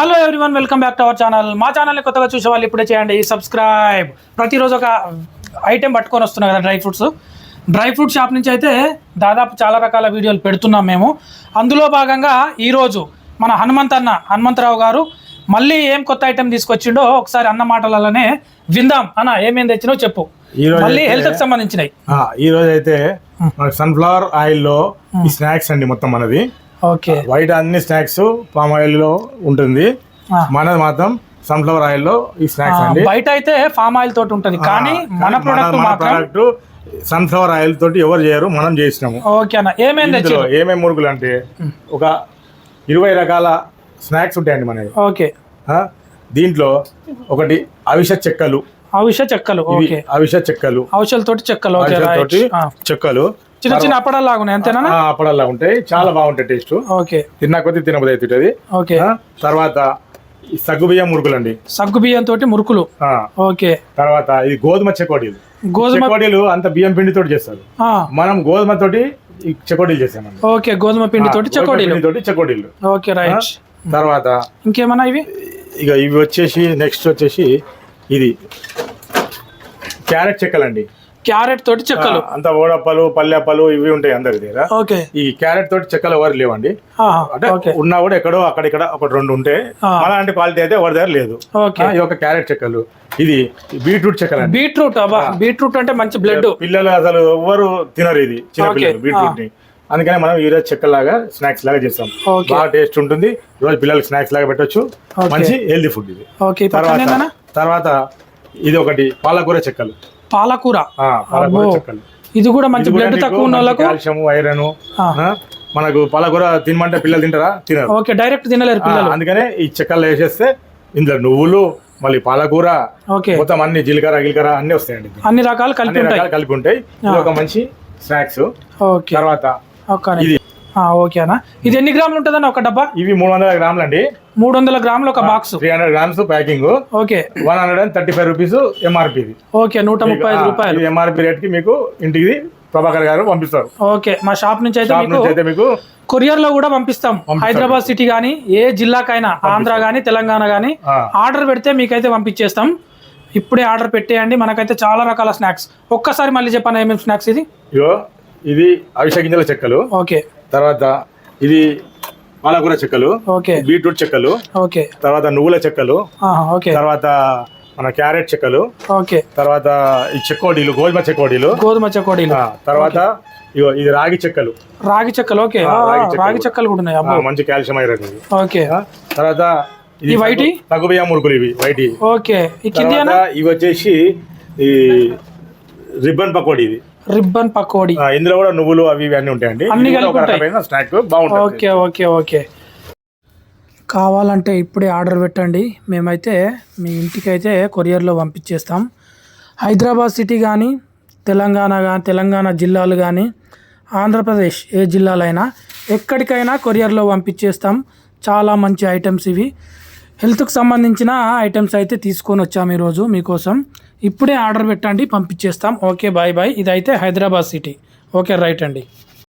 Hello everyone welcome back to our channel మా ఛానల్ని కొత్తగా చూసే వాళ్ళు ఇప్పుడే చేయండి సబ్స్క్రైబ్ ప్రతిరోజు ఒక ఐటెం పట్టుకొని వస్తున్నాం కదా dry fruits dry fruit shop నుంచి అయితే దాదాపు చాలా రకాల వీడియోలు పెడుతున్నాం మేము. అందులో భాగంగా ఈరోజు మన హనుమంత్ అన్న హనుమంతరావు గారు మళ్ళీ ఏం కొత్త ఐటెం తీసుకొచ్చిండో ఒకసారి అన్న మాటలలోనే విందాం. అన్న ఏమేం తెచ్చినో చెప్పు. మళ్ళీ అయితే- హెల్త్కి సంబంధించినవి. ఈ రోజు అయితే సన్ఫ్లవర్ ఆయిల్లో ఈ స్నాక్స్ అండి మొత్తం మనది. ఓకే. వైట్ అన్ని స్నాక్స్ పామ్ ఆయిల్లో ఉంటుంది. మనది మాత్రం సన్ఫ్లవర్ ఆయిల్లో ఈ స్నాక్స్ అండి. బయట అయితే ఫామ్ ఆయిల్ తోటి ఉంటుంది. కానీ మన ప్రొడక్ట్ ప్రొడక్ట్ సన్ఫ్లవర్ ఆయిల్ తోటి ఎవరు చేయరు మనం చేసినాము. ఓకే అన్న. ఏమేం ఇందులో తెచ్చిండు ఏమేమి మురుగులు అంటే ఒక ఇరవై రకాల స్నాక్స్ ఉంటాయండి మనవి. ఓకే. దీంట్లో ఒకటి అవిష చెక్కలు. అవిష చెక్కలు. అవిష చెక్కలు. ఔషధ తోటి చెక్కలు చెక్కలు. చిన్న చిన్న అప్పడాలు ఉన్నాయి అంతేనా? ఆ, అప్పడల్లా ఉంటాయి. చాలా బాగుంటాయి టేస్ట్. ఓకే. తిన్నా కొద్ది తినబోదు అవుతుంటది ఓకే. తర్వాత ఈ సగ్గుబియ్యం మురుకులండి. సగ్గు బియ్యం తోటి మురుకులు. ఓకే. తర్వాత ఇది గోధుమ చెకోడీలు. గోధుమ చెకోడీలు అంత బియ్యం పిండి తోటి చేస్తారు మనం గోధుమ తోటి ఈ చెకోడీలు చేసామండి ఓకే గోధుమ పిండి తోటి చెకోడీలు. తోటి చెకోడీలు. Okay right. తర్వాత ఇంకేమన్నా ఇవి? ఇక ఇవి వచ్చేసి నెక్స్ట్ వచ్చేసి ఇది క్యారెట్ చెక్కలండి. క్యారెట్ తోటి చెక్కలు. అంత ఓడప్పలు పల్లెప్పలు ఇవి ఉంటాయి అందరి దగ్గర. ఓకే. ఈ క్యారెట్ తోటి చెక్కలు ఎవరు లేవండి. అంటే ఉన్నా కూడా ఎక్కడో అక్కడిక్కడ ఒకటి రెండు ఉంటే ఆ. అలాంటి క్వాలిటీ అయితే ఎవరి దగ్గర లేదు. ఇది ఒక క్యారెట్ చెక్కలు ఇది బీట్రూట్ చెక్కలు బీట్రూట్ అబ్బా బీట్రూట్ అంటే మంచి బ్లడ్. పిల్లలు అసలు ఎవ్వరు తినరు ఇది చిన్న. పిల్లలు బీట్రూట్ని అందుకని మనం ఈ రోజు చెక్కలాగా స్నాక్స్ లాగా చేస్తాం. బాగా టేస్ట్ ఉంటుంది. ఈ రోజు పిల్లలకి స్నాక్స్ లాగా పెట్టొచ్చు. మంచి హెల్దీ ఫుడ్ ఇది. ఈ తర్వాత? తర్వాత ఇది ఒకటి పాలకూర చెక్కలు. పాలకూర. ఇది కూడా మంచి బ్లడ్ తక్కువ ఉన్న వాళ్ళకు. Calcium iron. మనకు పాలకూర తినమంటే పిల్లలు తింటారా? తినరు. ఓకే డైరెక్ట్ తినలేరు పిల్లలు. అందుకనే ఈ చెక్కలు వేసేస్తే ఇందులో నువ్వులు మళ్ళీ పాలకూర ఓకే. మొత్తం అన్ని జీలకర్ర గిలకర్ర అన్ని వస్తాయండి అన్ని రకాలు కలిపి కలిపి ఉంటాయి. ఒక మంచి స్నాక్స్. ఓకే. తర్వాత ఇది. ఓకే అన్న ఇది ఎన్ని గ్రాములు ఉంటుందన్న ఒక డబ్బా? ఇవి మూడు వందల గ్రాములు అండి మూడు వందల గ్రాములు ఒక box. Three hundred grams packing okay. One hundred and thirty five rupees MRP okay నూట ముప్పై ఐదు రూపాయలు. ఎంఆర్పి రేట్కి మీకు ఇంటికి ప్రభాకర్ గారు పంపిస్తారు. ఓకే మా షాప్ నుంచి అయితే మీకు కొరియర్లో కూడా పంపిస్తాం. హైదరాబాద్ సిటీ గానీ ఏ జిల్లాకైనా ఆంధ్ర గానీ తెలంగాణ గానీ ఆర్డర్ పెడితే మీకైతే పంపించేస్తాం. ఇప్పుడే ఆర్డర్ పెట్టేయండి మనకైతే చాలా రకాల స్నాక్స్. ఒక్కసారి మళ్ళీ చెప్పాను ఏమేమి స్నాక్స్ ఇది? ఇది అవిసె గింజల చెక్కలు. ఓకే. తర్వాత ఇది పాలకూర చెక్కలు బీట్రూట్ చెక్కలు ఓకే. తర్వాత నువ్వుల చెక్కలు తర్వాత మన క్యారెట్ చెక్కలు ఓకే. తర్వాత ఈ చెక్కోడీలు గోధుమ చెక్కోడీలు. గోధుమ చెకోడీలు ఆ, తర్వాత ఇది రాగి చెక్కలు. రాగి చెక్కలు ఓకే. రాగి చెక్కలు. కూడా ఉన్నాయి మంచి కాల్షియం ఐరన్ ఓకే. తర్వాత ఇది వైటి? తగ్గు బియ్యం మురుకులు ఇవి వైటి. ఓకే. ఇవి వచ్చేసి ఈ రిబ్బన్ పకోడీ ఇది. రిబ్బన్ పకోడీ. ఇందులో కూడా నువ్వులు అవి ఇవి అన్ని ఉంటాయండి. అన్ని కలిపి స్నాక్ బాగుంటుంది. Okay okay okay. కావాలంటే ఇప్పుడే ఆర్డర్ పెట్టండి. మేమైతే మీ ఇంటికి అయితే కొరియర్లో పంపించేస్తాం. హైదరాబాద్ సిటీ కానీ తెలంగాణ కానీ తెలంగాణ జిల్లాలు కానీ ఆంధ్రప్రదేశ్ ఏ జిల్లాలైనా ఎక్కడికైనా కొరియర్లో పంపించేస్తాం. చాలా మంచి ఐటమ్స్ ఇవి. హెల్త్కి సంబంధించిన ఐటమ్స్ అయితే తీసుకొని వచ్చాము ఈరోజు మీకోసం. ఇప్పుడే ఆర్డర్ పెట్టండి పంపించేస్తాం. Okay bye bye. ఇదైతే హైదరాబాద్ సిటీ. ఓకే రైట్ అండి.